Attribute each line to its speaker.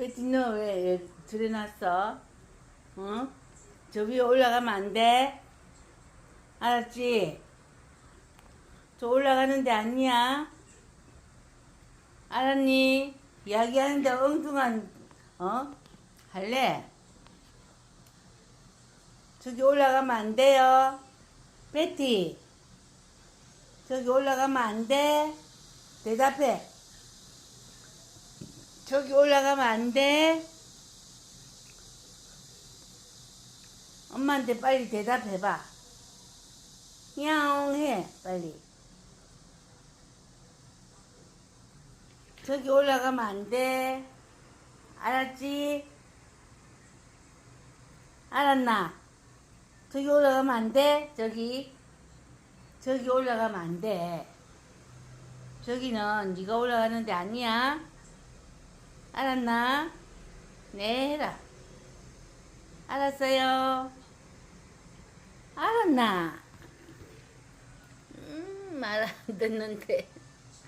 Speaker 1: 베티 너왜 들여놨어? 어? 저 위에 올라가면 안 돼? 알았지? 저 올라가는데 아니야? 알았니? 이야기하는데 엉뚱한 어? 할래? 저기 올라가면 안 돼요. 베티. 저기 올라가면 안 돼. 대답해. 저기 올라가면 안 돼. 엄마한테 빨리 대답해봐. 야옹 해, 빨리. 저기 올라가면 안 돼. 알았지? 알았나? 저기 올라가면 안 돼? 저기. 저기 올라가면 안 돼. 저기는 네가 올라가는 데 아니야. 알았나? 네, 해라. 알았어요. 알았나? 음, 말 안 듣는데.